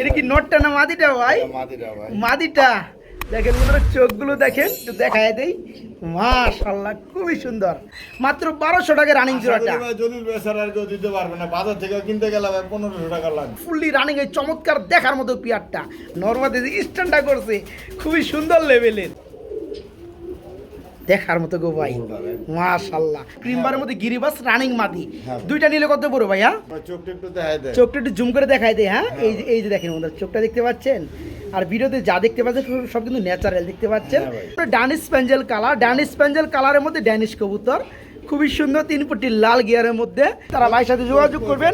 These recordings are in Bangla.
এটা কি নোটটা না মাদিটা ভাই? মাদিটা দেখেন বন্ধুরা চোখগুলো দেখেন একটু দেখায় দেই। মাশাল্লাহ খুবই সুন্দর। মাত্র বারোশো টাকা রানিং জোড়াটা। জমির ভাই জলিল ভাই আর কেউ দিতে পারবে না। বাজার থেকে কিনতে গেলে পনেরোশো টাকা লাগবে। ফুললি রানিং এই চমৎকার দেখার মতো পিয়ারটা। নর্মাদি স্ট্যান্ডটা করছে খুবই সুন্দর লেভেলের দেখার মতো গো ভাই। মাশাল্লাহ। ক্রিমবারের মধ্যে গিরিবাস রানিং মাদি। হ্যাঁ। দুইটা নিলে কত পড়ো ভাইয়া? ভাই চোখটা একটু দেখাই দেয় চোখটা একটু জুম করে দেখাই দেয় হ্যাঁ? এই যে এই যে দেখেন ওদের চোখটা দেখতে পাচ্ছেন? আর ভিডিওতে যা দেখতে পাচ্ছেন সব- কিন্তু ন্যাচারাল দেখতে পাচ্ছেন? হ্যাঁ ডানিশ প্যাঞ্জেল কালার ডানিশ প্যাঞ্জেল কালারের মধ্যে ড্যানিশ কবুতর। খুবই সুন্দর তিন ফুটি লাল গিয়ারের মধ্যে। তারা ভাইয়ের সাথে যোগাযোগ করবেন।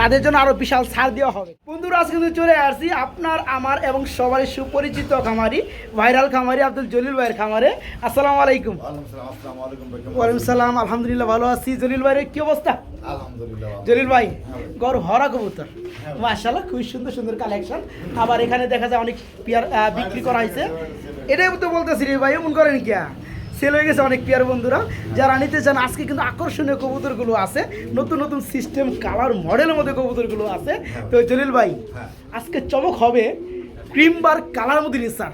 তাদের জন্য আরও বিশাল ছাড় দেওয়া হবে। বন্ধুরা আজকে কিন্তু চলে আসছি আপনার আমার এবং সবারই সুপরিচিত খামারি ভাইরাল খামারি আব্দুল জলিল ভাইয়ের খামারে। আসসালামু আলাইকুম। ওয়ালাইকুম সালাম, আলহামদুলিল্লাহ ভালো আছি। জলিল ভাইয়ের কি অবস্থা? জলিল ভাই হ্যাঁ। গড় হরা কবুতর। মাশাআল্লাহ খুবই সুন্দর সুন্দর কালেকশন আবার এখানে দেখা যায় অনেক পেয়ার বিক্রি করা হয়েছে। এটাই তো বলতেছি রে ভাই এমন করেন কিয়া? সেল হয়ে গেছে অনেক পেয়ার বন্ধুরা। যারা নিতে চান আজকে কিন্তু আকর্ষণীয় কবুতরগুলো আছে। নতুন নতুন সিস্টেম কালার মডেলের মধ্যে কবুতরগুলো আছে। তো জলিল ভাই হ্যাঁ। আজকে চমক হবে ক্রিম বার কালার মধ্যে রেসার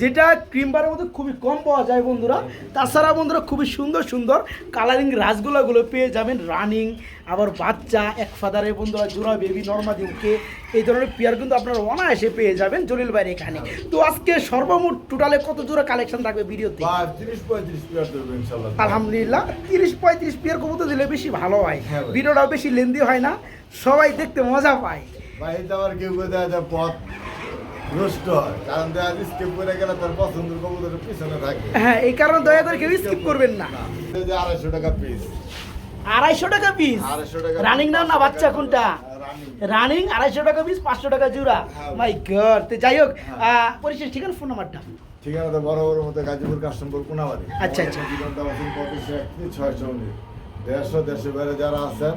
যেটা ক্রিম বারের মধ্যে খুবই কম পাওয়া যায় বন্ধুরা। তাছাড়া বন্ধুরা খুবই সুন্দর সুন্দর কালারিং রাসগোলাগুলো পেয়ে যাবেন রানিং আবার বাচ্চা এক ফাদারের বন্ধুরা জোড়া বেবি নর্মাদি ওকে এই ধরনের পেয়ার কিন্তু আপনারা অনায়াসে পেয়ে যাবেন জলিল ভাইয়ের এখানে। তো আজকে সর্বমোট টোটালে কত জোড়া কালেকশন থাকবে ভিডিওতে? ভাই, 30 35 পেয়ার দেবো ইনশাআল্লাহ। আলহামদুলিল্লাহ তিরিশ পঁয়ত্রিশ পেয়ার কবুতর দিলে বেশি ভালো হয়। হ্যাঁ ভিডিওটাও বেশি লেন্দি হয় না সবাই দেখতে মজা পায়। কেউ পথ। হয়। কারণ দেখা যায় skip করে গেলে তার পছন্দের কবুতরের পিছনে থাকে। হ্যাঁ এই কারণে দয়া করে কেউ স্কিপ করবেন না না, যে 250 টাকা piece। আড়াইশো টাকা পিস রানিং না না বাচ্চা কোনটা রানিং। রানিং আড়াইশো টাকা পিস পাঁচশো টাকা জোড়া। মাই গড তো যাই হোক হ্যাঁ। পরিশেষ ঠিকানা ফোন নাম্বারটা ঠিকানা তো বড় বড় মতো গাজীপুর কাস্টমপুর কোনাবাড়ি আচ্ছা, আচ্ছা। ঠিকানাটা আছে পঁচিশশো একত্রিশ ছয়শো উনিশ দেড়শো দেড়শো বাইরে যারা আছেন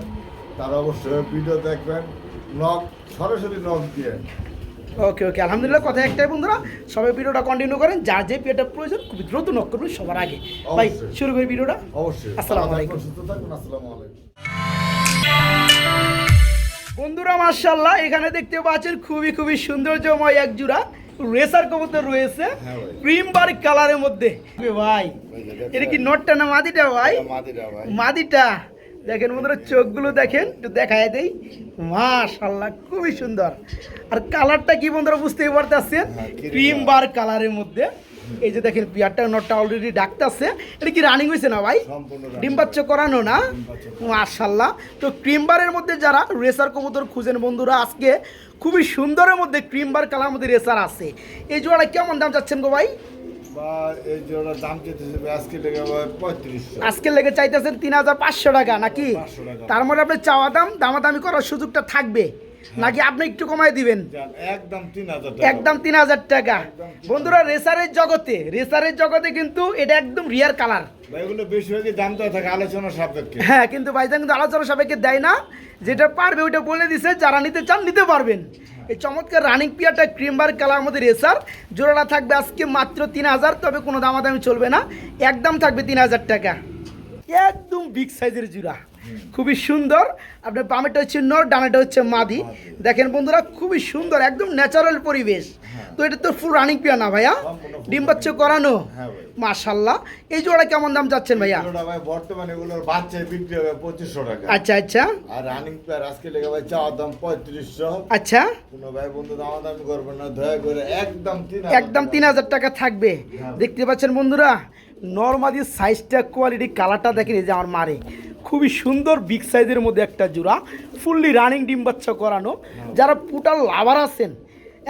তারা অবশ্যই ভিডিও দেখবেন নখ সরাসরি নখ দিয়ে ওকে ওকে আলহামদুলিল্লাহ কথা একটাই বন্ধুরা সবাই ভিডিওটা কন্টিনিউ করেন যার যে পেটা প্রয়োজন খুবই দ্রুত নক করবেন সবার আগে। ভাই শুরু করি ভিডিওটা। অবশ্যই। আসসালামু আলাইকুম। আসসালামু আলাইকুম। বন্ধুরা মার্শাল্লাহ এখানে দেখতে পাচ্ছেন খুবই খুবই সৌন্দর্যময় এক জোড়া রেসার কবুতর রয়েছে ক্রিম বার কালারের মধ্যে। ভাই এটা কি নটটা না মাদিটা ভাই। মাদিটা। দেখেন বন্ধুরা চোখগুলো দেখেন একটু দেখায় দেই। মাশাল্লাহ খুবই সুন্দর। আর কালারটা কি বন্ধুরা বুঝতেই পারতেছেন? হ্যাঁ, ক্রিম বার কালারের মধ্যে। এই যে দেখেন পিয়ারটা নটটা অলরেডি ডাকতেছে। এটা কি রানিং হয়েছে না ভাই? running। করানো না? মাশাল্লাহ। তো ক্রিম বারের মধ্যে যারা রেসার কবুতর খুঁজেন বন্ধুরা আজকে খুবই সুন্দরের মধ্যে ক্রিম বার কালার মধ্যে রেসার আছে। এই জোড়াটা কেমন দাম চাচ্ছেন গো ভাই? আজকে লেগে চাইতেছেন তিন হাজার পাঁচশো টাকা নাকি? তার মধ্যে আপনার চাওয়া দাম দামাদামি করার সুযোগটা থাকবে। নাকি আপনি একটু কমাই দিবেন? একদম তিন হাজার টাকা। বন্ধুরা রেসারের জগতে রেসারের জগতে কিন্তু এটা একদম রিয়ার কালার হ্যাঁ কিন্তু ভাইজান কিন্তু আলোচনা দেয় না। যেটা পারবে ওইটা বলে দিছে যারা নিতে চান নিতে পারবেন। এই চমৎকার রানিং পিয়ারটা ক্রিমবার কালার রেসার জোড়াটা থাকবে আজকে মাত্র তিন হাজার তবে কোনো দামাদামি চলবে না। একদম থাকবে তিন হাজার টাকা। একদম বিগ সাইজের জোড়া। খুবই সুন্দর। আপনার বামেটা হচ্ছে নর ডানাটা হচ্ছে মাদি। দেখেন বন্ধুরা খুবই সুন্দর একদম ন্যাচারাল পরিবেশ। তো এটা তো ফুল রানিং পিয়া না ভাইয়া ডিম বাচ্চা করানো? হ্যাঁ ভাই। মাশাল্লাহ এই জোড়া কেমন দাম যাচ্ছেন ভাইয়া? বর্তমানে এগুলোর বাচ্চা বিক্রি হবে পঁচিশশো টাকা। আচ্ছা আচ্ছা। আর রানিং প্লেয়ার আজকে লেগে ভাই চাওয়ার দাম পঁয়ত্রিশশো। আচ্ছা। কোনো ভাই বন্ধু দামাদামি করবেন না দয়া করে একদম তিন হাজার একদম টাকা। তিন হাজার টাকা থাকবে। হ্যাঁ। দেখতে পাচ্ছেন বন্ধুরা নর্মালি সাইজটা কোয়ালিটি কালারটা দেখেন এই যে আমার মারে। খুবই সুন্দর বিগ সাইজের মধ্যে একটা জোড়া ফুললি রানিং ডিম বাচ্চা করানো। যারা পুটার লাভার আছেন,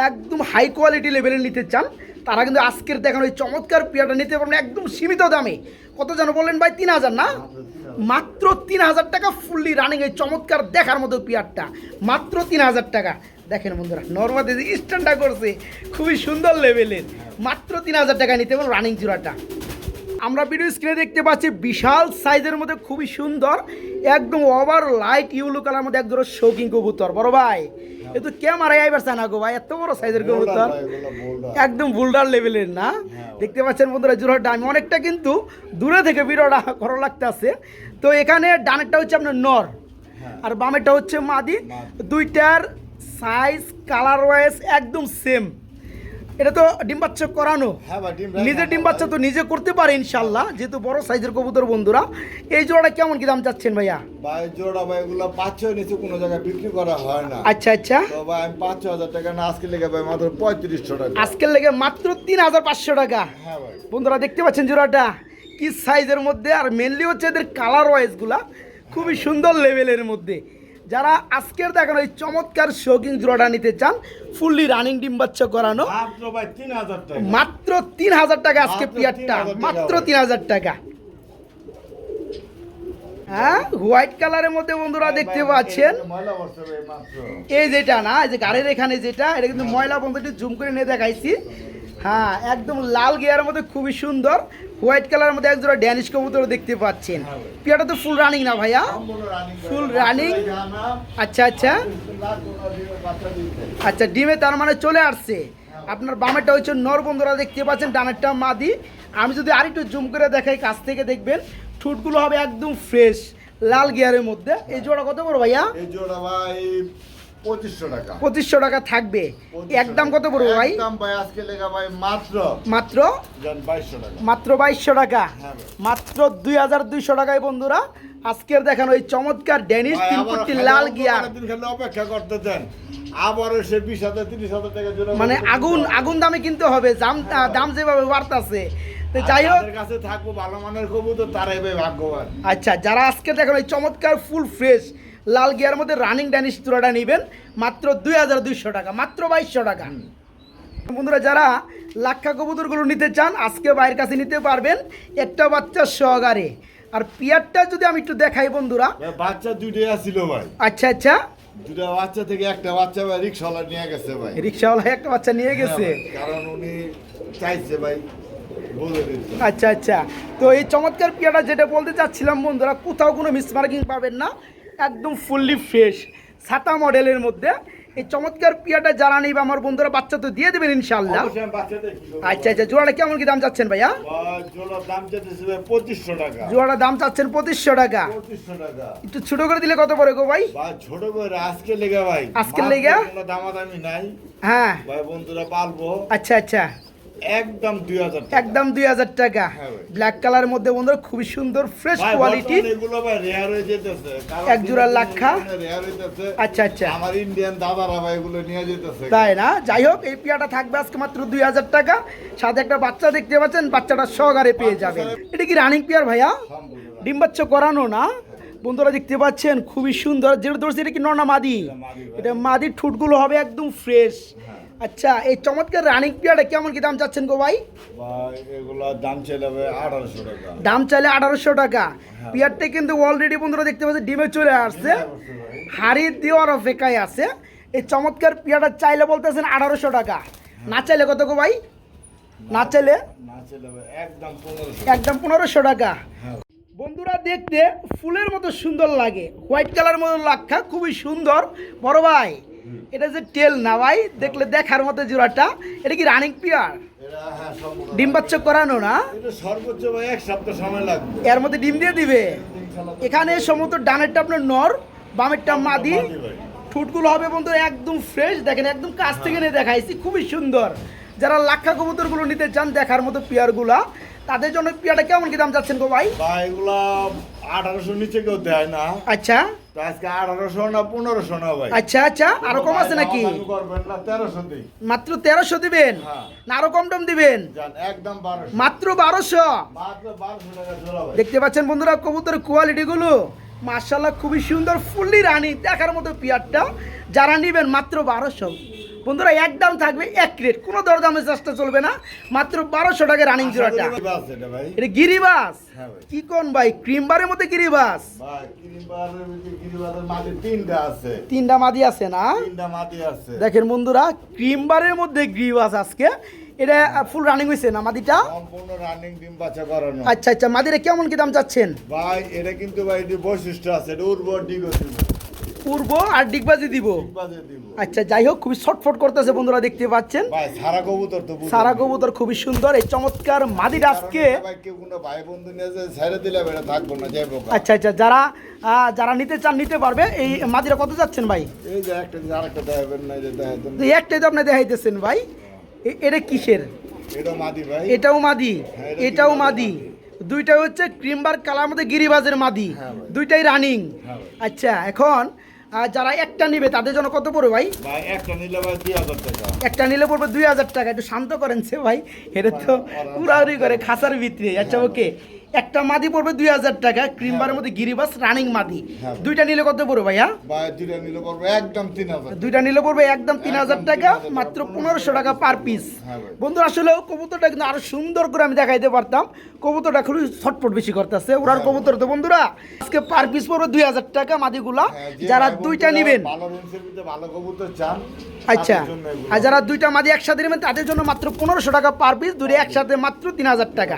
একদম হাই কোয়ালিটি লেভেলের নিতে চান, তারা কিন্তু আজকের দেখানো এই চমৎকার পেয়ারটা নিতে পারবেন একদম সীমিত দামে। কত যেন বললেন ভাই, তিন হাজার না? মাত্র তিন হাজার টাকা ফুললি রানিং এই চমৎকার দেখার মতো পেয়ারটা। মাত্র তিন হাজার টাকা। দেখেন বন্ধুরা নর্মাদি স্ট্যান্ডটা করছে, খুবই সুন্দর লেভেলের মাত্র তিন হাজার টাকা নিতে পারেন রানিং চূড়াটা আমরা ভিডিও স্ক্রিনে দেখতে পাচ্ছি বিশাল সাইজের মধ্যে খুবই সুন্দর একদম ওভার লাইট ইউলো কালার মধ্যে একদম শৌকিং কবুতর বড় ভাই এ তো কে মারাই আইবার চায় না গো ভাই এত বড় সাইজের কবুতর। একদম বুলডার লেভেলের না হ্যাঁ। দেখতে পাচ্ছেন বন্ধুরা জোড়াটা আমি অনেকটা কিন্তু দূরে থেকে ভিডিওটা ভালো লাগতেছে তো এখানে ডানেরটা হচ্ছে আপনার নর হ্যাঁ। আর বামেরটা হচ্ছে মাদি মাদি। দুইটার সাইজ কালার ওয়াইজ একদম সেম এটা তো ডিম বাচ্চা করানো। হ্যাঁ ভাই ডিম বাচ্চা তো নিজে করতে পারে ইনশাল্লাহ যেহেতু বড় সাইজের কবুতর বন্ধুরা। এই জোড়াটা কেমন কি দাম চাচ্ছেন ভাইয়া? ভাই জোড়া ভাই এগুলো পাঁচ নিচে কোনো জায়গায় বিক্রি করা হয় না। আচ্ছা আচ্ছা। তো ভাই আমি পাঁচ ছ হাজার টাকা না আজকে লেগে ভাই মাত্র পঁয়ত্রিশশো টাকা। আজকের লেগে মাত্র তিন হাজার পাঁচশো টাকা। হ্যাঁ ভাই। বন্ধুরা দেখতে পাচ্ছেন জোড়াটা? কি সাইজের মধ্যে আর মেনলি হচ্ছে এদের কালার ওয়াইজগুলা খুবই সুন্দর লেভেলের মধ্যে। যারা আজকের দেখানো এই চমৎকার শৌকিং জোড়াটা নিতে চান ফুললি রানিং ডিম বাচ্চা করানো। মাত্র তিন হাজার টাকা। আজকে পিয়ারটা মাত্র তিন হাজার টাকা। হ্যাঁ হোয়াইট কালারের মধ্যে বন্ধুরা দেখতে পাচ্ছেন। এই যেটা না এই যে গাড়ির এখানে যেটা এটা কিন্তু ময়লা বন্ধু একটু জুম করে নিয়ে দেখাইছি। হ্যাঁ একদম লাল গিয়ারের মধ্যে খুবই সুন্দর। হোয়াইট কালারের মধ্যে একজোড়া ড্যানিশ কবুতর দেখতে পাচ্ছেন। পিয়াটা তো ফুল রানিং না ভাইয়া? ফুল জানা, আচ্ছা আচ্ছা। আচ্ছা ডিমে তার মানে চলে আসছে। আপনার বামেরটা হচ্ছে নর বন্ধুরা দেখতে পাচ্ছেন ডানেরটা মাদি। আমি যদি আরেকটু জুম করে দেখাই কাছ থেকে দেখবেন ঠুটগুলো হবে একদম ফ্রেশ লাল গিয়ারের মধ্যে। এই জোড়া কত বড় ভাইয়া? এই জোড়া ভাই পঁচিশশো টাকা। পঁচিশশো টাকা থাকবে। একদম কত পড়ব ভাই? একদম ভাই আজকে লেগা ভাই মাত্র। মাত্র? বাইশশো টাকা। মাত্র বাইশশো টাকা? হ্যাঁ মাত্র দুই হাজার দুইশো টাকায় বন্ধুরা আজকের দেখানো এই চমৎকার ড্যানিশ তিন ফুটটি লাল গিয়ার। অপেক্ষা করতে দেন। আবারও সে বিশ হাজার তিরিশ হাজার টাকা মানে আগুন আগুন দামে কিনতে হবে দাম দাম যেভাবে বাড়তাছে। তো যাই হোক। কাছে থাকব ভালো মানের কবুতর তারাই ভাই ভাগ্যবান। আচ্ছা যারা আজকে দেখেন এই চমৎকার ফুল ফ্রেশ লাল গিয়ার মধ্যে রানিং ড্যানিশ চূড়াটা নেবেন মাত্র দুই হাজার দুইশো টাকা মাত্র বাইশশো টাকা। বন্ধুরা যারা লাক্ষা কবুতরগুলো নিতে চান আজকে বাইরের কাছে নিতে পারবেন একটা বাচ্চা সহকারে। আর পিয়ারটা যদি আমি একটু দেখাই বন্ধুরা। বাচ্চা দুইটাই আসছিল ভাই। আচ্ছা আচ্ছা। দুটা বাচ্চা থেকে একটা বাচ্চা ভাই রিক্সাওয়ালা নিয়ে গেছে ভাই। রিক্সাওয়ালা একটা বাচ্চা নিয়ে গেছে। হ্যাঁ কারণ উনি চাইছে ভাই আচ্ছা আচ্ছা। তো এই চমৎকার পিয়াটা যেটা বলতে চাচ্ছিলাম বন্ধুরা কোথাও কোনো মিসমার্কিং পাবেন না। একদম ফুললি ফ্রেশ ছাতা মডেলের মধ্যে। এই চমৎকার পিয়াটা যারা নেই আমার বন্ধুরা বাচ্চা তো দিয়ে দেবেন ইনশাল্লাহ? আচ্ছা আচ্ছা জোড়াটা কেমন কি দাম চাচ্ছেন ভাইয়া? ভাই, জোড়ার দাম চাচ্ছেন পঁচিশশো টাকা। একটু ছোট করে দিলে কত পড়ে গো ভাই? ভাই ছোট করে আজকে লেগে ভাই। আজকে লেগে? দামাদামি নাই। হ্যাঁ। ভাই বন্ধুরা পালবো। আচ্ছা আচ্ছা। একদম দুই হাজার একদম দুই হাজার টাকা। ভাই। ব্ল্যাক কালারের মধ্যে বন্ধুরা খুবই সুন্দর ফ্রেশ কোয়ালিটি এগুলো ভাই রেয়ার হয়ে যেতেছে। এক জোড়া লাক্ষা? রেয়ার হইতেছে আচ্ছা আচ্ছা। আমার ইন্ডিয়ান দাদারা ভাই এগুলো নিয়ে যেতেছে। তাই না? যাই হোক এই পিয়াটা থাকবে আজকে মাত্র দুই হাজার টাকা। সাথে একটা বাচ্চা দেখতে পাচ্ছেন বাচ্চাটা সহকারে পেয়ে যাবেন। এটা কি রানিং পিয়ার ভাইয়া? ডিম বাচ্চা করানো না? বন্ধুরা দেখতে পাচ্ছেন খুবই সুন্দর। যেটা ধরছে এটা কি নর্না মাদি? এটা মাদির ঠুটগুলো হবে একদম ফ্রেশ আচ্ছা এই চমৎকার রানিং পিয়াটা কেমন কি দাম চাচ্ছেন গো ভাই? দাম চাইলে আঠারোশো টাকা। দাম চাইলে আঠারোশো টাকা। পিয়ারটা কিন্তু অলরেডি বন্ধুরা দেখতে পাচ্ছেন ডিমে চলে আসছে। হ্যাঁ, হাড়ি দেওয়ার অপেক্ষায় আছে। এই চমৎকার পিয়াটা চাইলে বলতেছেন আঠারোশো টাকা। না চাইলে কত গো ভাই? না চাইলে? একদম পনেরোশো টাকা। হ্যাঁ। বন্ধুরা দেখতে ফুলের মতো সুন্দর লাগে। হোয়াইট কালার মতো লাক্ষা খুবই সুন্দর। বড় ভাই এটা যে টেল না ভাই দেখলে দেখার মতো জোড়াটা এটা কি রানিং পিয়ার হ্যাঁ ডিম বাচ্চা করানো না? সর্বোচ্চ ভাই এক সপ্তাহ সময় লাগবে। এর মধ্যে ডিম দিয়ে দিবে? এখানে সমস্ত ডানেরটা আপনার নর বামেরটা মাদি। ঠুটগুলো হবে বন্ধু একদম ফ্রেশ দেখেন একদম কাছ থেকে নিয়ে দেখাইছি খুবই সুন্দর। যারা লাক্ষা কবুতরগুলো নিতে চান দেখার মতো পেয়ারগুলা তাদের জন্য পেয়ারটা কেমন কি দাম যাচ্ছেন গো ভাই? ভাই এগুলো আঠারোশো নিচে কেউ দেয় না। আচ্ছা। আজকে আঠারোশো না পনেরোশো না ভাই? আচ্ছা আচ্ছা আরও কম আছে নাকি? দামাদামি করবেন না তেরোশো মাত্র তেরোশো দিবেন? হ্যাঁ। না আরও কম টম দিবেন? একদম মাত্র বারোশো? দেখতে পাচ্ছেন বন্ধুরা কবুতরের কোয়ালিটিগুলো মার্শাল্লাহ খুবই সুন্দর ফুল্লি রানি দেখার মতো পিয়ারটা। যারা নিবেন মাত্র বারোশো। বন্ধুরা একদম থাকবে এক রেট কোনো দরদামের চেষ্টা চলবে না মাত্র বারোশো টাকা রানিং জোড়াটা। বাস এটা গিরিবাস? হ্যাঁ কি কোন ভাই ক্রিমবারের মধ্যে গিরিবাস? তিনটা মাদি আছে না? দেখেন বন্ধুরা ক্রিমবারের মধ্যে গ্রিবাস আজকে। এটা ফুল রানিং হয়েছে না মাদিটা? সম্পূর্ণ রানিং ডিম বাচ্চা করানো। আচ্ছা আচ্ছা মাদিরা কেমন কি দাম চাচ্ছেন? ভাই এটা কিন্তু ভাই বৈশিষ্ট্য আছে এটা উর্বর ডিগো উড়বো আর ডিগবাজি দিব। আচ্ছা যাই হোক খুবই ছটফট করতেছে বন্ধুরা দেখতে পাচ্ছেন। সারা কবুতর তো সারা কবুতর খুবই সুন্দর। এই চমৎকার না যাইবো আচ্ছা আচ্ছা যারা যারা নিতে চান নিতে পারবে। এই মাদিরা কত যাচ্ছেন ভাই? এই যে একটা আরেকটা দেখাবেন না এই যে দেখাতেন তো এই একটাই তো আপনি দেখাইতেছেন ভাই। এটা কিসের? এটা মাদি ভাই। এটাও মাদি। হ্যাঁ, এটাও মাদি। দুইটা হচ্ছে ক্রিমবার কালার মধ্যে গিরিবাজের মাদি। হ্যাঁ দুইটাই রানিং হ্যাঁ আচ্ছা এখন যারা একটা নিবে তাদের জন্য কত পড়বে ভাই? একটা নিলে ভাই দুই হাজার টাকা। একটা নিলে পড়বে দুই হাজার টাকা। একটু শান্ত করেন সে ভাই। এটা তো উড়াউড়ি করে খাসার ভিতরে। আচ্ছা ওকে। একটা মাদি পড়বে দুই হাজার টাকা ক্রিমবারের মধ্যে গিরিবাস রানিং মাদি। হ্যাঁ। দুইটা নিলে কত পড়বে ভাইয়া? ভাই দুইটা নিলে পড়বে একদম তিন হাজার দুইটা নিলে পড়বে একদম তিন হাজার টাকা মাত্র পনেরোশো টাকা পার পিস হ্যাঁ ভাই। বন্ধু আসলে কবুতরটা কিন্তু আরও সুন্দর করে আমি দেখাইতে পারতাম। কবুতরটা খুবই ছটফট বেশি করতেছে ওরার হ্যাঁ। কবুতর তো বন্ধুরা। আজকে পার পিস পড়বে দুই হাজার টাকা মাদিগুলা। হ্যাঁ, যারা দুইটা বন্ধুরা নিবেন। আচ্ছা। আর যারা দুইটা মাদি একসাথে নেবেন তাদের জন্য মাত্র পনেরোশো টাকা পার পিস দুটো একসাথে মাত্র তিন হাজার টাকা।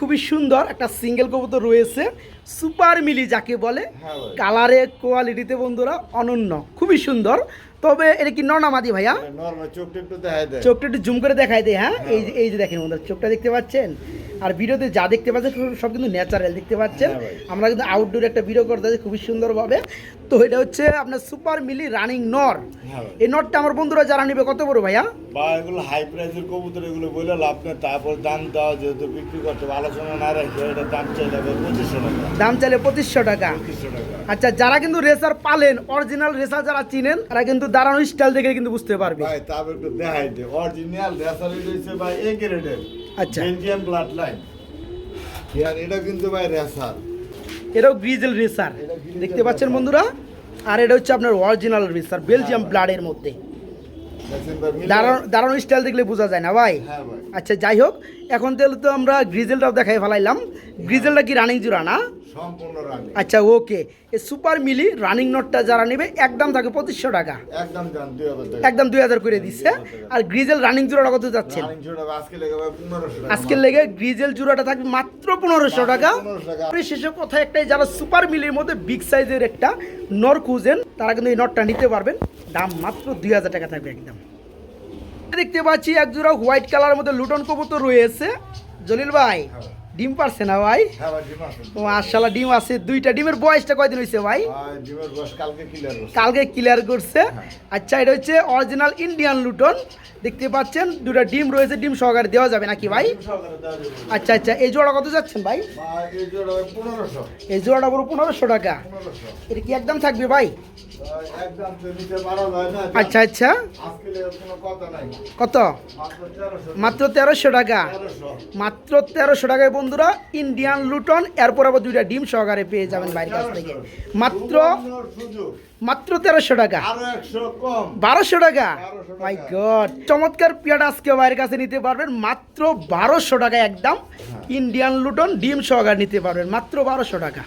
খুবই সুন্দর একটা সিঙ্গেল কবুতর রয়েছে। সুপার মিলি যাকে বলে হ্যাঁ কালারে কোয়ালিটিতে বন্ধুরা অনন্য খুবই সুন্দর। তবে এটা কি নর্নামাদি ভাইয়া? চোখটা একটু দেখাই দেয়। চোখটা একটু জুম করে দেখাই দেয় হ্যাঁ? এই যে এই যে দেখেন চোখটা দেখতে পাচ্ছেন? আর ভিডিওতে যা দেখতে পাচ্ছেন সব- কিন্তু ন্যাচারাল দেখতে পাচ্ছেন। হ্যাঁ আমরা কিন্তু আউটডোর একটা ভিডিও করতে আছি খুবই সুন্দরভাবে। তো এটা হচ্ছে আপনার সুপার মিলি রানিং নর। হ্যাঁ এই নটটা আমার বন্ধুরা যারা নিবে কত বড় ভাইয়া? বা এগুলো হাই প্রাইসের কবুতর এগুলো বলে লাভ নেই। তারপর দাম দেওয়া যেহেতু বিক্রি করতে আলোচনা না রেখে এটা দাম চাইলে পঁচিশশো টাকা। দাম চাইলে পঁচিশশো টাকা। আচ্ছা যারা কিন্তু রেসার পালেন অরিজিনাল রেসার যারা চিনেন তারা কিন্তু দাঁড়ানো স্টাইল দেখে কিন্তু বুঝতে পারবে। ভাই তারপর একটু দেখাই দে। অরিজিনাল রেসারি রয়েছে ভাই এ গ্রেডের আচ্ছা। বেলজিয়াম ব্লাড লাইন আর এটা কিন্তু ভাই রেসার এটাও গ্রিজেল রেসার দেখতে পাচ্ছেন বন্ধুরা? আর এটা হচ্ছে আপনার অরিজিনাল রেসার বেলজিয়াম ব্লাডের মধ্যে। দাঁড়ানো স্টাইল দেখলে বোঝা যায় না ভাই? হ্যাঁ ভাই। আচ্ছা যাই হোক এখন তাহলে তো আমরা গ্রিজেলটাও দেখাই ফেলাইলাম। গ্রিজেলটা কি রানিং জোড়া না? সম্পূর্ণ রানি আচ্ছা ওকে এই সুপার মিলি রানিং নটটা যারা নেবে একদম থাকে পঁচিশশো টাকা। একদম জান দুই হাজার একদম দুই হাজার করে দিচ্ছে। আর গ্রিজেল রানিং জোড়াটা কত টাকা। আজকের লেগে গ্রিজেল জোড়াটা থাকবে মাত্র পনেরোশো টাকা। শেষে কথা একটাই যারা সুপার মিলির মধ্যে বিগ সাইজের একটা নর খুঁজেন তারা কিন্তু এই নটটা নিতে পারবেন। দাম মাত্র দুই হাজার টাকা থাকবে একদম। দেখতে পাচ্ছি এক জোড়া হোয়াইট কালারের মধ্যে লুটন কবুতর রয়েছে। জলিল ভাই ডিম পারছে না ভাই? হ্যাঁ ভাই ডিম আছে। ও মাশাল্লাহ ডিম আছে। দুইটা ডিমের বয়সটা কয়দিন হয়েছে ভাই? কালকে ক্লিয়ার করছে। করছে। আচ্ছা এটা হচ্ছে অরিজিনাল ইন্ডিয়ান লুটন দেখতে পাচ্ছেন দুটা ডিম রয়েছে ডিম সহকারে দেওয়া যাবে নাকি ভাই। আচ্ছা আচ্ছা এই জোড়া কত যাচ্ছেন ভাই? এই জোড়াটা পুরো পনেরোশো টাকা। এটা কি একদম থাকবে ভাই? আচ্ছা আচ্ছা। কত? মাত্র তেরোশো। টাকা। মাত্র তেরোশো টাকায় বন্ধুরা ইন্ডিয়ান লুটন এরপর আবার দুইটা ডিম সহকারে পেয়ে যাবেন বাইরের কাছ থেকে। মাত্র মাত্র তেরোশো টাকা। বারোশো টাকা? 1200 মাই গড চমৎকার পিয়াটা আজকে বাইরের কাছে নিতে পারবেন। মাত্র বারোশো টাকা একদম। ইন্ডিয়ান লুটন ডিম সহকারে নিতে পারবেন। মাত্র বারোশো টাকা।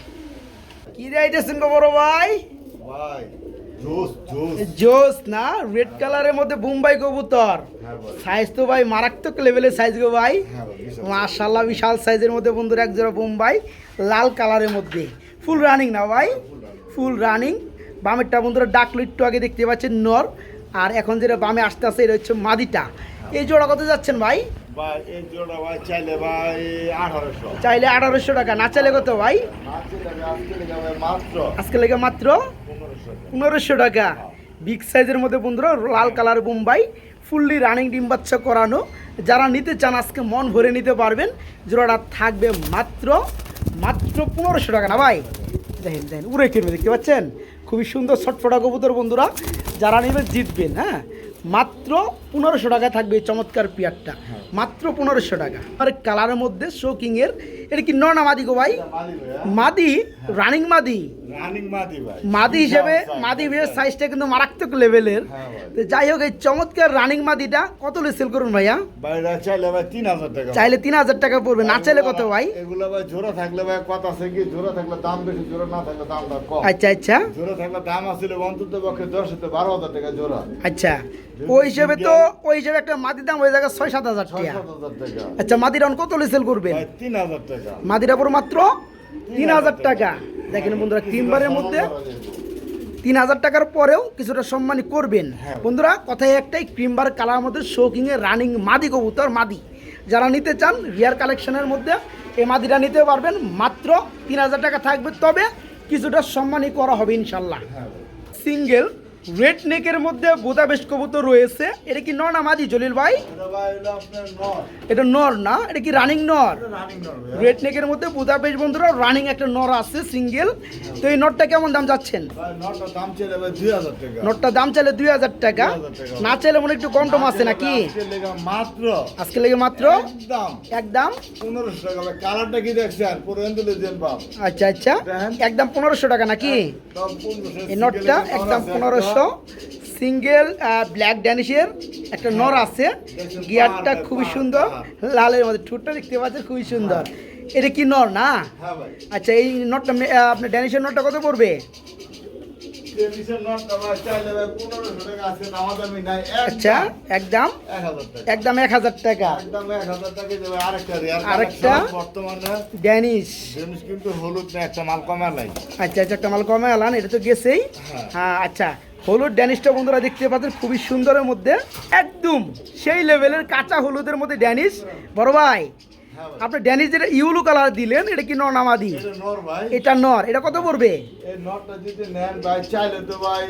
কি গো বড় ভাই? ভাই। জোস না রেড কালারের মধ্যে বোম্বাই কবুতর। হ্যাঁ সাইজ তো ভাই মারাত্মক লেভেলের সাইজ গো ভাই। মার্শাল্লাহ বিশাল। সাইজের মধ্যে বন্ধুরা এক জোড়া বোম্বাই লাল কালারের মধ্যে। ফুল রানিং না ভাই? ফুল রানিং বামেরটা বন্ধুরা ডাকলো একটু আগে দেখতে পাচ্ছেন নর। আর এখন যেটা বামে আসতে আস্তে এটা হচ্ছে মাদিটা। এই জোড়া কত যাচ্ছেন ভাই? চাইলে ভাই আঠারোশো। টাকা না চাইলে কত ভাই? আজকে লেগে মাত্র আজকে লেগে মাত্র পনেরোশো টাকা। বিগ সাইজের মধ্যে বন্ধুরা লাল কালার বোম্বাই ফুললি রানিং ডিম বাচ্চা করানো। যারা নিতে চান আজকে মন ভরে নিতে পারবেন। জোড়াটা থাকবে মাত্র মাত্র পনেরোশো টাকা না ভাই? দেখেন দেখেন উড়ে কিনবে দেখতে পাচ্ছেন? খুবই সুন্দর ছটফটা কবুতর বন্ধুরা। যারা নেবে জিতবেন হ্যাঁ? মাত্র পনেরোশো টাকা থাকবে এই চমৎকার পিয়ারটা। মাত্র পনেরোশো টাকা। আর কালারের মধ্যে শোকিংয়ের এটা কি ননা মাদি গো ভাই? মাদি রানিং মাদি? মাদি? ভাই। মাদি হিসেবে মাদি হিসেবে সাইজটা কিন্তু মারাত্মক লেভেলের হ্যাঁ তো যাই হোক এই চমৎকার রানিং মাদিটা কত সেল করুন ভাইয়া? চাইলে ভাই তিন হাজার টাকা চাইলে তিন হাজার টাকা পড়বে না চাইলে কত ভাই? এগুলো ভাই জোড়া থাকলে ভাই কথা আছে কি? জোড়া থাকলে দাম বেশি জোড়া না থাকলে দামটা কম। আচ্ছা আচ্ছা। জোড়া থাকলে দাম আসলে অন্তত পক্ষে দশ হতে বারো হাজার টাকা জোড়া। আচ্ছা। ওই হিসেবে তো ওই হিসেবে একটা মাদির দাম ওই জায়গায় ছয় সাত হাজার টাকা। আচ্ছা মাদির অন কত সেল করবেন। ভাই তিন হাজার টাকা। মাদিরা মাত্র তিন হাজার টাকা। দেখেন বন্ধুরা ক্রিমবারের মধ্যে তিন হাজার টাকার পরেও কিছুটা সম্মানী করবেন। হ্যাঁ। বন্ধুরা কথাই একটাই ক্রিমবার কালার মধ্যে শৌকিংয়ের রানিং মাদি কবুতর মাদি। যারা নিতে চান রিয়ার কালেকশনের মধ্যে এই মাদিটা নিতে পারবেন। মাত্র তিন হাজার টাকা থাকবে তবে কিছুটা সম্মানী করা হবে ইনশাল্লাহ। হ্যাঁ। সিঙ্গেল রেড নেকের মধ্যে বোদা বেশ কবুতর রয়েছে। এটা কি নর না মাদি জলিল ভাই? এটা নর। না এটা কি রানিং নর। রেড নেকের মধ্যে বোদা বেশ বন্ধুরা রানিং একটা নর আছে সিঙ্গেল। তো এই নটটা কেমন দাম যাচ্ছেন? ভাই, নরটার দাম চলে ভাই 2000 টাকা। নোটটা দাম চাইলে দুই হাজার টাকা। না চাইলে মনে একটু কম টম আছে নাকি? মাত্র আজকে লেগে মাত্র? একদম। পনেরোশো আচ্ছা আচ্ছা। একদম পনেরোশো টাকা নাকি? সব 1500 এই নোটটা একদম নর পনেরোশো সিঙ্গেল ব্ল্যাক ড্যানিশের একটা নর আছে। গিয়ারটা খুবই সুন্দর। লালের মধ্যে ঠোঁটটা দেখতে পাচ্ছেন খুবই সুন্দর। এটা কি নর না? হ্যাঁ আচ্ছা এই নটটা আপনার ড্যানিশের নটটা কত পড়বে? টেলিভিশন নটটা ভাই চাইলে ভাই 1500 টাকা আছে নামা দামি। নাই আচ্ছা একদম একদম এক হাজার টাকা। একদম 1000 আরেকটা রিয়ার আরেকটা? বর্তমানে ড্যানিশ। কিন্তু হলুদ একটা মাল কমা আচ্ছা আচ্ছা একটা মাল কমে আলান এটা তো গেছেই। হ্যাঁ। হ্যাঁ আচ্ছা হলুদ ড্যানিশটা বন্ধুরা দেখতে পাচ্ছেন খুবই সুন্দরের মধ্যে একদম সেই লেভেলের কাঁচা হলুদের মধ্যে ড্যানিশ। বড় ভাই হ্যাঁ আপনি ড্যানিশ যেটা ইউলু কালার দিলেন এটা কি ননামাদি এটা নর এটা কত পড়বে? এই নটটা যদি নেন ভাই চাইলে তো ভাই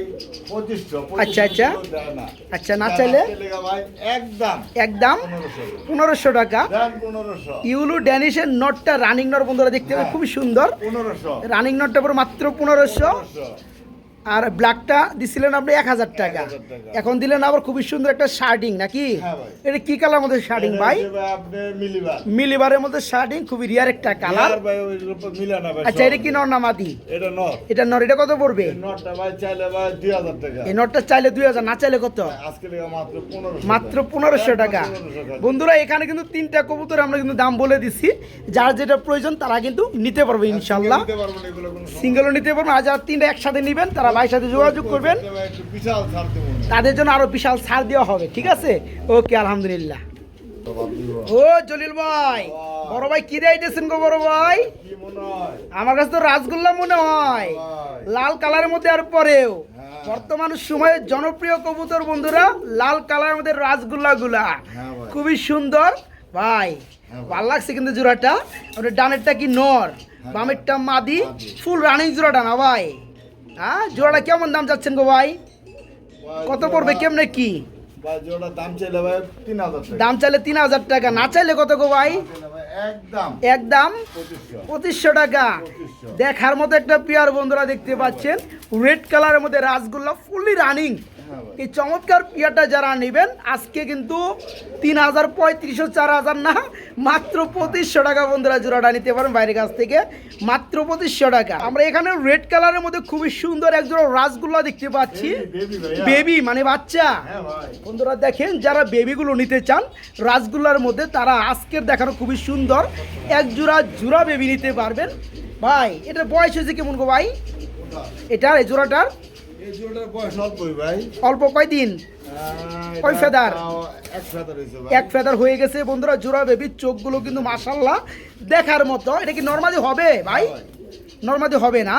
2500 আচ্ছা, আচ্ছা। আচ্ছা, না চাইলে? একদম একদম? পনেরোশো। টাকা। দেন 1500 ইউলু ড্যানিশের নটটা রানিং নট বন্ধুরা দেখতে পাবেন খুবই সুন্দর। 1500 রানিং নটটা পুরো মাত্র পনেরোশো। 1500 আর ব্ল্যাকটা দিছিলেন আপনি এক হাজার টাকা 1000 টাকা। এখন দিলেন আবার খুবই সুন্দর একটা শার্টিং নাকি? হ্যাঁ এটা কি কালার মধ্যে শার্টিং ভাই? হচ্ছে আপনি মিলিবার। মিলিবারের মধ্যে শার্টিং খুবই রিয়ার একটা কালার আচ্ছা এটা কি নর না মাদি? এটা নর। এটা নর এটা কত পড়বে? এই নটটা ভাই চাইলে ভাই 2000 টাকা। এই নটটা চাইলে দুই হাজার না চাইলে কত? আজকে লেগে মাত্র 1500 মাত্র পনেরোশো টাকা। 1500 টাকা। বন্ধুরা এখানে কিন্তু তিনটা কবুতর আমরা কিন্তু দাম বলে দিছি। যার যেটা প্রয়োজন তারা কিন্তু নিতে পারবে ইনশাল্লাহ। সিঙ্গেলও নিতে পারবেন। আর যারা তিনটা একসাথে নেবেন তারা ভাইয়ের সাথে যোগাযোগ করবেন। তাদের জন্য আরও বিশাল ছাড় দেওয়া হবে ঠিক আছে? ওকে আলহামদুলিল্লাহ। ও জলিল ভাই বড় ভাই কি দিয়েছেন গো বড় ভাই? আমার কাছে তো রাসগোল্লা মনে হয়। লাল কালারের মধ্যে আর পরেও। বর্তমান সময়ে জনপ্রিয় কবুতর বন্ধুরা লাল কালারের মধ্যে রাসগোল্লা গুলা খুবই সুন্দর। ভাই ভালো লাগছে কিন্তু জোড়াটা। ওটা ডানেরটা কি নর? বামেরটা মাদি। মাদি। ফুল রানিং জোড়াটা না ভাই? হ্যাঁ জোড়াটা কেমন দাম চাচ্ছেন গো ভাই? কত পড়বে কেমনে কি? জোড়া দাম চাইলে ভাই 3000 টাকা। দাম চাইলে তিন হাজার টাকা না চাইলে কত গো ভাই? একদম একদম পঁচিশশো। টাকা। দেখার মতো একটা পেয়ার বন্ধুরা দেখতে পাচ্ছেন। রেড কালারের মধ্যে রাসগোল্লা ফুললি রানিং। এই চমৎকার পেয়ারটা যারা নেবেন আজকে কিন্তু তিন হাজার পঁয়ত্রিশশো চার হাজার না মাত্র পঁচিশশো টাকা বন্ধুরা জোড়াটা নিতে পারেন বাইরের কাছ থেকে। মাত্র পঁচিশশো টাকা। আমরা এখানে রেড কালারের মধ্যে খুবই সুন্দর এক জোড়া রাসগোল্লা দেখতে পাচ্ছি। বেবি মানে বাচ্চা। হ্যাঁ বন্ধুরা দেখেন যারা বেবিগুলো নিতে চান রাসগুল্লার মধ্যে তারা আজকের দেখানো খুবই সুন্দর। এক জোড়া জোড়া বেবি নিতে পারবেন। ভাই এটার বয়স হয়েছে কেমন গো ভাই? এটার এই জোড়াটার? অল্প কয়দিন? ফেদার? এক ফেদার হয়ে গেছে বন্ধুরা জোড়া বেবির চোখগুলো কিন্তু মাসাল্লাহ দেখার মতো। এটা কি নর্মালি হবে ভাই? হ্যাঁ নর্মালি হবে না?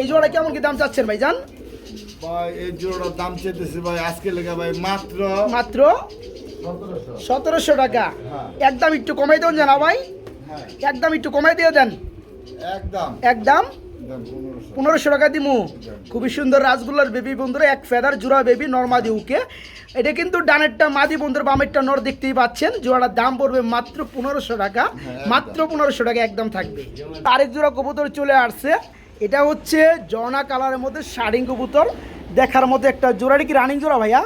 এই জোড়া কেমন কি দাম চাচ্ছেন ভাই জান ভাই, এই জোড়াটার দাম চেয়েছি ভাই আজকে লেগে ভাই মাত্র মাত্র সতেরোশো। টাকা। হ্যাঁ। একদম একটু কমাই দেন জানা ভাই। হ্যাঁ। একদম একটু কমাই দিয়ে দেন। একদম। একদম। একদম 1500 পনেরোশো টাকা দিমু। খুবই সুন্দর রাসগোল্লার বেবি বন্ধুরা, এক ফেদার জোড়া বেবি নর্মাদি উকে এটা কিন্তু ডানেরটা মাদি বন্ধুর, বামেরটা নর দেখতেই পাচ্ছেন। জোড়াটার দাম পড়বে মাত্র পনেরোশো টাকা। মাত্র পনেরোশো টাকা একদম থাকবে। আরেক জোড়া কবুতর চলে আসছে। এটা হচ্ছে জর্না কালারের মধ্যে শাড়িং কবুতর। দেখার মতো একটা জোড়া। কি রানিং জোড়া ভাইয়া?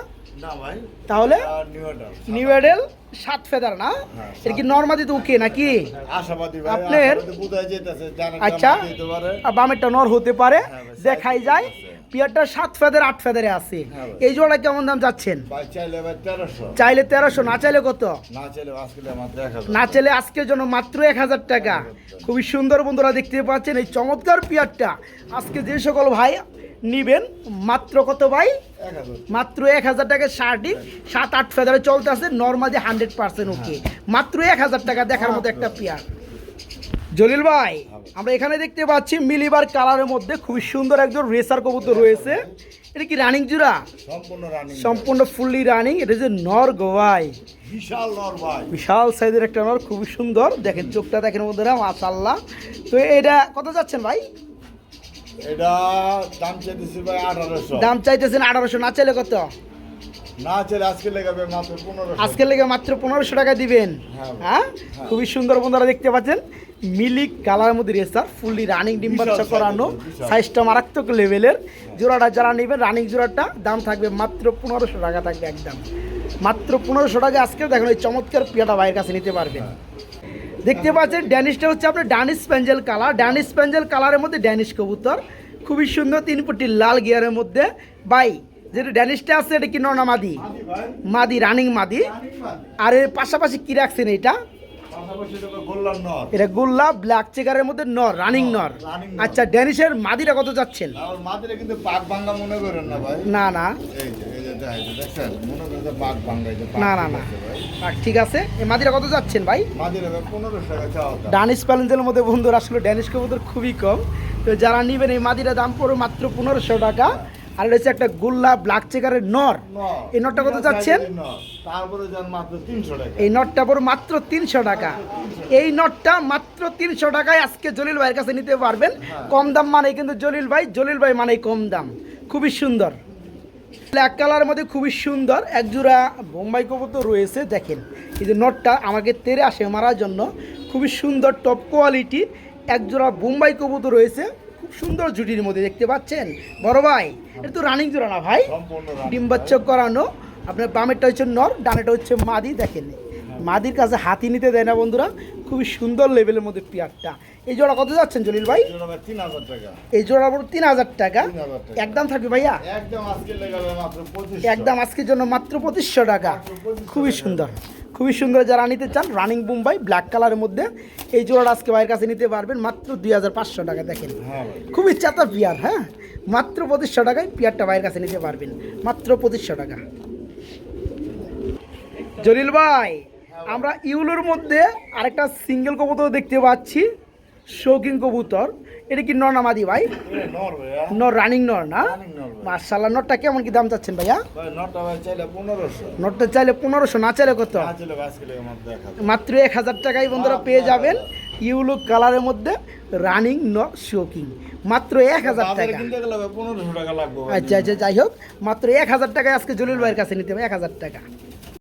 তাহলে? আর নিউ এটা নিউ এডেল সাত ফেদার না? এটা কি নর্মাদি তো উকে নাকি? আপনার- আচ্ছা বামেরটা নর হতে পারে। হ্যাঁ দেখাই যায়। পিয়ারটা সাত ফেদার আট ফেদারে আছে। হ্যাঁ এই জোড়া কেমন দাম যাচ্ছেন চাইলে তেরোশো। না চাইলে কত? না চাইলে আজকের জন্য মাত্র এক হাজার টাকা। খুবই সুন্দর বন্ধুরা দেখতে পাচ্ছেন এই চমৎকার পিয়ারটা। আজকে যে সকল ভাই নিবেন মাত্র কত ভাই? মাত্র এক হাজার টাকা শার্টই সাত আট ফেদারে চলতে আছে নর্মালি হান্ড্রেড পার্সেন্ট ওকে মাত্র এক হাজার টাকা দেখার মতো একটা পেয়ার। জলিল ভাই আমরা এখানে দেখতে পাচ্ছি মিলিবার কালারের মধ্যে খুবই সুন্দর একজন রেসার কবুতর রয়েছে। এটা কি রানিং জুড়া? সম্পূর্ণ রানিং সম্পূর্ণ ফুললি রানিং এটা যে নর গোয়াই বিশাল নর ভাই। বিশাল সাইজের একটা নর খুবই সুন্দর। দেখেন চোখটা দেখেন বন্ধুরা মাশাল্লাহ তো এটা কত যাচ্ছেন ভাই? এটা দাম চাইতেছি ভাই আঠারোশো। দাম চাইতেছেন আঠারোশো না চাইলে কত? না আজকে লেগাবে মাত্র পনেরোশো। লেগে মাত্র পনেরোশো টাকা দিবেন। হ্যাঁ। হ্যাঁ? খুবই সুন্দর বন্ধুরা দেখতে পাচ্ছেন। মিলিক কালারের মধ্যে রেসার ফুললি রানিং ডিম বাচ্চা করানো। সাইজটা মারাত্মক লেভেলের জোড়াটা যারা নেবেন রানিং জোড়াটা দাম থাকবে মাত্র পনেরোশো টাকা থাকবে একদম। মাত্র পনেরোশো টাকা আজকে দেখুন এই চমৎকার পিয়াটা ভাইয়ের কাছে নিতে পারবেন। দেখতে পাচ্ছেন, ড্যানিশটা হচ্ছে আপনার ড্যানিস প্যাঞ্জেল কালার। ড্যানিস প্যাঞ্জেল কালারের মধ্যে ড্যানিশ কবুতর। খুবই সুন্দর, তিন ফুটি লাল গিয়ারের মধ্যে। বাই, যেটা ড্যানিশটা আছে, এটা কি নোনা মাদি? মাদি, রানিং মাদি। আর এর পাশাপাশি কি রাখছেন এটা এটা গোল্লা ব্ল্যাক চেকারের মধ্যে নর রানিং নর আচ্ছা ড্যানিশের মাদিটা কত যাচ্ছেন? আর কিন্তু পাক ভাঙ্গা মনে করেন না ভাই। না না। ঠিক আছে। এই মাদিটা কত যাচ্ছেন ভাই? মাদিরে প্যালেন্সের মধ্যে বন্ধুরা আসলে ড্যানিশ কবুতর খুবই কম। তো যারা নেবেন এই মাদিরা দাম পড়বে মাত্র পনেরোশো টাকা। আর এটা হচ্ছে একটা গোল্লা ব্ল্যাক চেকারের নর। এই নটটা কত টাকা। এই নটটা পড়বে মাত্র তিনশো টাকা। এই নটটা মাত্র তিনশো টাকায় আজকে জলিল ভাইয়ের কাছে নিতে পারবেন। কম দাম মানে কিন্তু জলিল ভাই জলিল ভাই মানে কম দাম। খুবই সুন্দর। ব্ল্যাক কালারের মধ্যে খুবই সুন্দর। এক জোড়া বোম্বাই কবুতর রয়েছে দেখেন। এই যে নটটা আমাকে তেরে আসে মারার জন্য। খুবই সুন্দর টপ কোয়ালিটি এক জোড়া বোম্বাই কবুতর রয়েছে। সুন্দর জুটির মধ্যে দেখতে পাচ্ছেন। বড় ভাই এটা তো রানিং জোড়া না ভাই? সম্পূর্ণ রানিং। ডিম বাচ্চা করানো। আপনার বামেরটা হচ্ছে নর ডানেটা হচ্ছে মাদি দেখেন। মাদির কাছে হাতি নিতে দেয় না বন্ধুরা খুবই সুন্দর লেভেলের মধ্যে পেয়ারটা। এই জোড়া কত যাচ্ছেন জলিল ভাই? এই জোড়া পুরো তিন হাজার টাকা। একদম থাকবে ভাইয়া? একদম আজকের জন্য মাত্র পঁচিশশো টাকা। খুবই সুন্দর। খুবই সুন্দর যারা নিতে চান রানিং বুম্বাই ব্ল্যাক কালারের মধ্যে এই জোড়াটা আজকে ভাইয়ের কাছে নিতে পারবেন মাত্র দুই হাজার পাঁচশো টাকা দেখেন। হ্যাঁ খুবই চাতা পিয়ার হ্যাঁ? মাত্র পঁচিশশো টাকায় পিয়ারটা ভাইয়ের কাছে নিতে পারবেন মাত্র পঁচিশশো টাকা। জলিল ভাই আমরা ইউলোর মধ্যে আরেকটা সিঙ্গেল কবুতর দেখতে পাচ্ছি শৌকিং কবুতর। এটা কি নর্নামাদি ভাই? এটা নর নর রানিং নর না? নর মার্শাল্লাহ নটটা কেমন কি দাম চাচ্ছেন ভাইয়া? ভাই নটা ভাই চাইলে পনেরোশো। নটটা চাইলে পনেরোশো না চাইলে কত? না ভাই মাত্র এক হাজার টাকায় বন্ধুরা পেয়ে যাবেন ইউলো কালারের মধ্যে রানিং নর শোকিং মাত্র এক হাজার টাকা। ভাই ভাই। আচ্ছা আচ্ছা যাই হোক মাত্র এক হাজার টাকায় আজকে জলিল ভাইয়ের কাছে নিতে হবে এক হাজার টাকা।